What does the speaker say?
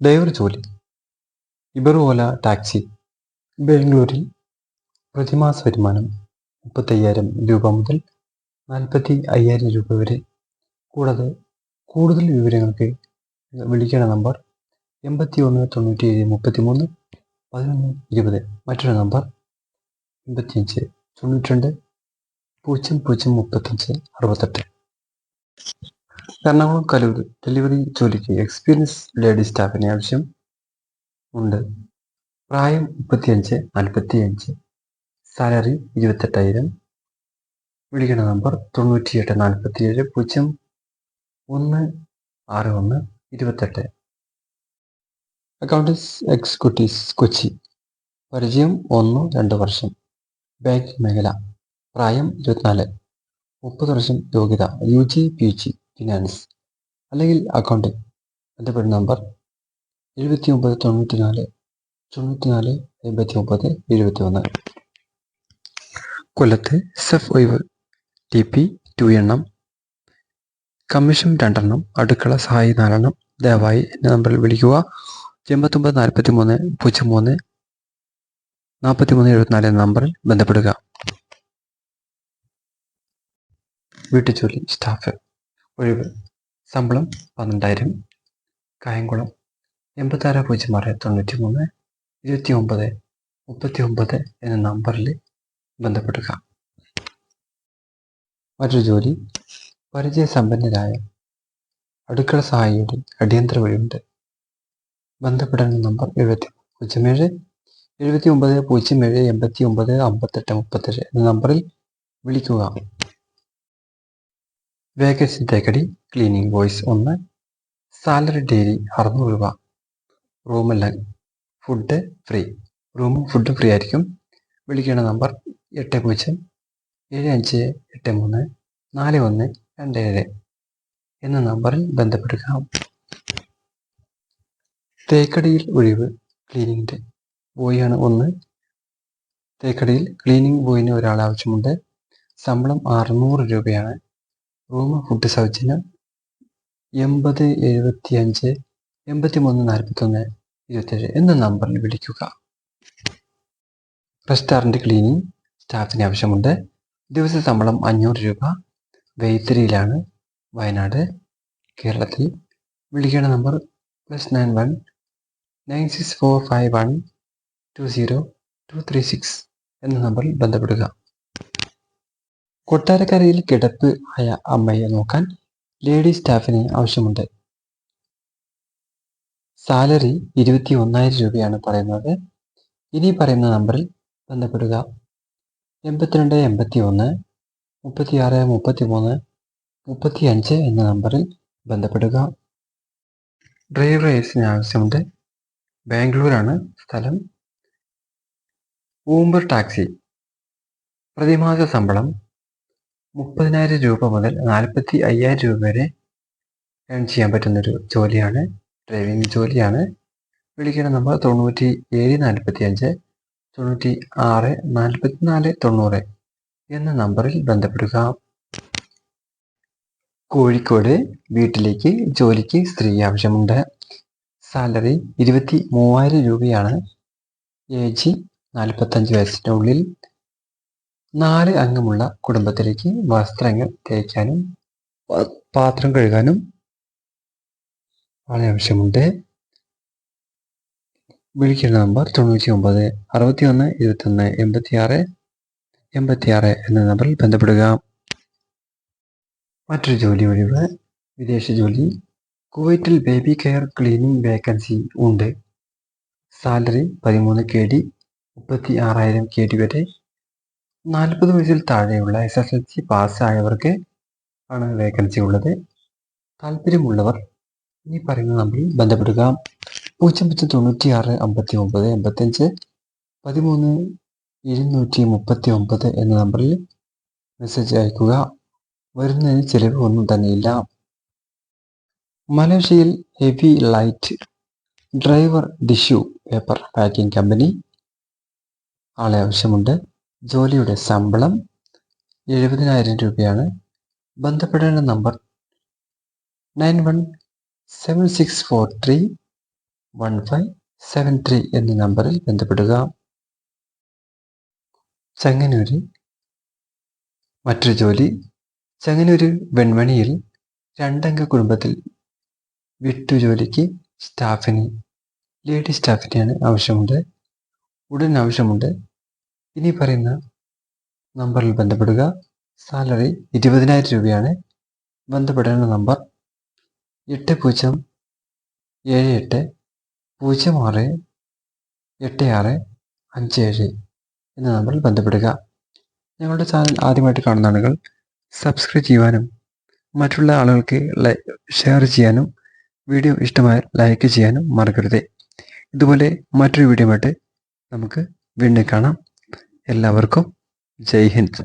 Driver ജോലി. Uber Ola taxi. ബാംഗ്ലൂരിൽ പ്രതിമാസ വരുമാനം മുപ്പത്തയ്യായിരം രൂപ മുതൽ നാൽപ്പത്തി അയ്യായിരം രൂപ വരെ. കൂടാതെ കൂടുതൽ വിവരങ്ങൾക്ക് വിളിക്കേണ്ട നമ്പർ എൺപത്തി ഒന്ന് തൊണ്ണൂറ്റി ഏഴ് മുപ്പത്തി മൂന്ന് പതിനൊന്ന് ഇരുപത്. മറ്റൊരു നമ്പർ എൺപത്തിയഞ്ച് തൊണ്ണൂറ്റി രണ്ട് പൂജ്യം പൂജ്യം മുപ്പത്തഞ്ച് അറുപത്തെട്ട്. എറണാകുളം കലൂർ ഡെലിവറി ജോലിക്ക് എക്സ്പീരിയൻസ് ലേഡി സ്റ്റാഫിനെ ആവശ്യം ഉണ്ട്. പ്രായം മുപ്പത്തിയഞ്ച് നാൽപ്പത്തി അഞ്ച് സാലറി ഇരുപത്തെട്ടായിരം വിളിക്കുന്ന നമ്പർ തൊണ്ണൂറ്റിയെട്ട് നാൽപ്പത്തിയേഴ് പൂജ്യം ഒന്ന് ആറ് ഒന്ന് ഇരുപത്തെട്ട്. Accountants executives Kochi. പരിചയം ഒന്ന് രണ്ട് വർഷം. ബാങ്കിംഗ് മേഖല. പ്രായം ഇരുപത്തിനാല്. മുപ്പത് വർഷം യോഗ്യത. U G P G finance അല്ലെങ്കിൽ അക്കൗണ്ടിംഗ് ബന്ധപ്പെട്ട നമ്പർ എഴുപത്തി ഒമ്പത് തൊണ്ണൂറ്റി നാല് തൊണ്ണൂറ്റി നാല് എൺപത്തി ഒമ്പത് എഴുപത്തി ഒന്ന് കൊല്ലത്ത് സെഫ് ഒയ്വ് ടി പി ടു എണ്ണം. കമ്മീഷൻ രണ്ടെണ്ണം അടുക്കള സഹായി നാലെണ്ണം. ദയവായി എന്റെ നമ്പറിൽ വിളിക്കുക. എൺപത്തൊമ്പത് നാൽപ്പത്തി മൂന്ന് പൂജ്യം മൂന്ന് നാൽപ്പത്തി മൂന്ന് എഴുപത്തിനാല് എന്ന നമ്പറിൽ ബന്ധപ്പെടുക. വീട്ടുജോലി സ്റ്റാഫ് ഒഴിവ് ശമ്പളം പന്ത്രണ്ടായിരം കായംകുളം എൺപത്താറ് പൂജ്യം ആറ് തൊണ്ണൂറ്റി മൂന്ന് ഇരുപത്തി ഒമ്പത് മുപ്പത്തി ഒമ്പത് എന്ന നമ്പറിൽ ബന്ധപ്പെടുക. മറ്റൊരു ജോലി പരിചയസമ്പന്നരായ അടുക്കള സഹായിയുടെ അടിയന്തര വഴിയുണ്ട്. ബന്ധപ്പെടേണ്ട നമ്പർ എഴുപത്തി പൂജ്യം ഏഴ് എഴുപത്തി ഒമ്പത് പൂജ്യം ഏഴ് എൺപത്തി ഒമ്പത് അമ്പത്തെട്ട് മുപ്പത്തേഴ് എന്ന നമ്പറിൽ വിളിക്കുക. വേക്കൻസി തേക്കടി ക്ലീനിങ് ബോയ്സ് ഒന്ന് സാലറി ഡെയിലി അറുന്നൂറ് രൂപ റൂമെല്ലാം ഫുഡ് ഫ്രീ. റൂമും ഫുഡും ഫ്രീ ആയിരിക്കും. വിളിക്കേണ്ട നമ്പർ എട്ട് പൂജ്യം ഏഴ് അഞ്ച് എട്ട് മൂന്ന് നാല് ഒന്ന് രണ്ട് ഏഴ് എന്ന നമ്പറിൽ ബന്ധപ്പെടുക തേക്കടിയിൽ ഒഴിവ് ക്ലീനിങ്ങിന്റെ ബോയിയാണ് ഒന്ന്. തേക്കടിയിൽ ക്ലീനിങ് ബോയിന് ഒരാൾ ആവശ്യമുണ്ട്. ശമ്പളം അറുന്നൂറ് രൂപയാണ്. റൂം ഫുഡ് സൗജന്യം. എൺപത് എഴുപത്തി അഞ്ച് എൺപത്തി മൂന്ന് നാൽപ്പത്തൊന്ന് ഇരുപത്തേഴ് എന്ന നമ്പറിൽ വിളിക്കുക. റെസ്റ്റോറന്റ് ക്ലീനിങ് സ്റ്റാഫിന് ആവശ്യമുണ്ട്. ദിവസ ശമ്പളം അഞ്ഞൂറ് രൂപ. വൈത്തിരിയിലാണ് വയനാട് കേരളത്തിൽ. വിളിക്കേണ്ട number plus nine one nine six four five one two zero two three six എന്ന നമ്പറിൽ ബന്ധപ്പെടുക. കൊട്ടാരക്കരയിൽ കിടപ്പ് ആയ അമ്മയെ നോക്കാൻ ലേഡി സ്റ്റാഫിനെ ആവശ്യമുണ്ട്. സാലറി ഇരുപത്തി ഒന്നായിരം രൂപയാണ് പറയുന്നത്. ഇനി പറയുന്ന നമ്പറിൽ ബന്ധപ്പെടുക. എൺപത്തിരണ്ട് എൺപത്തി ഒന്ന് മുപ്പത്തിയാറ് മുപ്പത്തി മൂന്ന് മുപ്പത്തി അഞ്ച് എന്ന നമ്പറിൽ ബന്ധപ്പെടുക. ഡ്രൈവേഴ്സിന് ആവശ്യമുണ്ട്. ബാംഗ്ലൂരാണ് സ്ഥലം. Uber taxi. പ്രതിമാസ ശമ്പളം മുപ്പതിനായിരം രൂപ മുതൽ നാൽപ്പത്തി അയ്യായിരം രൂപ വരെ ഏൺ ചെയ്യാൻ പറ്റുന്നൊരു ജോലിയാണ് ഡ്രൈവിംഗ് ജോലിയാണ്. വിളിക്കുന്ന നമ്പർ തൊണ്ണൂറ്റി ഏഴ് നാൽപ്പത്തി അഞ്ച് തൊണ്ണൂറ്റി ആറ് നാൽപ്പത്തി നാല് തൊണ്ണൂറ് എന്ന നമ്പറിൽ ബന്ധപ്പെടുക. കോഴിക്കോട് വീട്ടിലേക്ക് ജോലിക്ക് സ്ത്രീ ആവശ്യമുണ്ട്. സാലറി ഇരുപത്തി മൂവായിരം രൂപയാണ്. ഏജ് നാൽപ്പത്തഞ്ച് വയസ്സിനുള്ളിൽ നാല് അംഗമുള്ള കുടുംബത്തിലേക്ക് വസ്ത്രങ്ങൾ തേക്കാനും പാത്രം കഴുകാനും ആളെ ആവശ്യമുണ്ട്. വിളിക്കേണ്ട നമ്പർ തൊണ്ണൂറ്റി ഒമ്പത് അറുപത്തി ഒന്ന് ഇരുപത്തൊന്ന് എൺപത്തി ആറ് എൺപത്തി ആറ് എന്ന നമ്പറിൽ ബന്ധപ്പെടുക. മറ്റൊരു ജോലി ഒഴിവ് വിദേശ ജോലി. കുവൈറ്റിൽ ബേബി കെയർ ക്ലീനിങ് വേക്കൻസി ഉണ്ട്. സാലറി പതിമൂന്ന് കെ ഡി മുപ്പത്തി ആറായിരം കെ ഡി വരെ നാൽപ്പത് വയസ്സിൽ താഴെയുള്ള എസ് എസ് എൽ സി പാസ്സായവർക്ക് ആണ് വേക്കൻസി ഉള്ളത്. താല്പര്യമുള്ളവർ ഈ പറയുന്ന നമ്പറിൽ ബന്ധപ്പെടുക. പൂജ്യം പൂജ്യം തൊണ്ണൂറ്റി ആറ് അമ്പത്തി ഒമ്പത് എൺപത്തഞ്ച് പതിമൂന്ന് ഇരുന്നൂറ്റി മുപ്പത്തി ഒമ്പത് എന്ന നമ്പറിൽ മെസ്സേജ് അയക്കുക. വരുന്നതിന് ചിലവ് ഒന്നും തന്നെയില്ല. മലേഷ്യയിൽ heavy light driver tissue paper packing company ആളെ ആവശ്യമുണ്ട്. ജോലിയുടെ ശമ്പളം എഴുപതിനായിരം രൂപയാണ്. ബന്ധപ്പെടേണ്ട number nine one seven six four three one five seven three എന്ന നമ്പറിൽ ബന്ധപ്പെടുക. ചങ്ങനൂര് മറ്റൊരു ജോലി. ചങ്ങനൂര് വെൺമണിയിൽ രണ്ടംഗ കുടുംബത്തിൽ വിട്ടുജോലിക്ക് സ്റ്റാഫിന് ലേഡി സ്റ്റാഫിനെയാണ് ആവശ്യമുണ്ട്. ഉടൻ ആവശ്യമുണ്ട്. ഇനി പറയുന്ന നമ്പറിൽ ബന്ധപ്പെടുക. സാലറി ഇരുപതിനായിരം രൂപയാണ്. ബന്ധപ്പെടേണ്ട നമ്പർ എട്ട് പൂജ്യം ഏഴ് എട്ട് പൂജ്യം ആറ് എട്ട് ആറ് അഞ്ച് ഏഴ് എന്ന നമ്പറിൽ ബന്ധപ്പെടുക. ഞങ്ങളുടെ ചാനൽ ആദ്യമായിട്ട് കാണുന്ന ആളുകൾ സബ്സ്ക്രൈബ് ചെയ്യുവാനും മറ്റുള്ള ആളുകൾക്ക് ഷെയർ ചെയ്യാനും വീഡിയോ ഇഷ്ടമായ ലൈക്ക് ചെയ്യാനും മറക്കരുത്. ഇതുപോലെ മറ്റൊരു വീഡിയോ ആയിട്ട് നമുക്ക് വീണ്ടും കാണാം. എല്ലാവർക്കും ജയ് ഹിന്ദ്.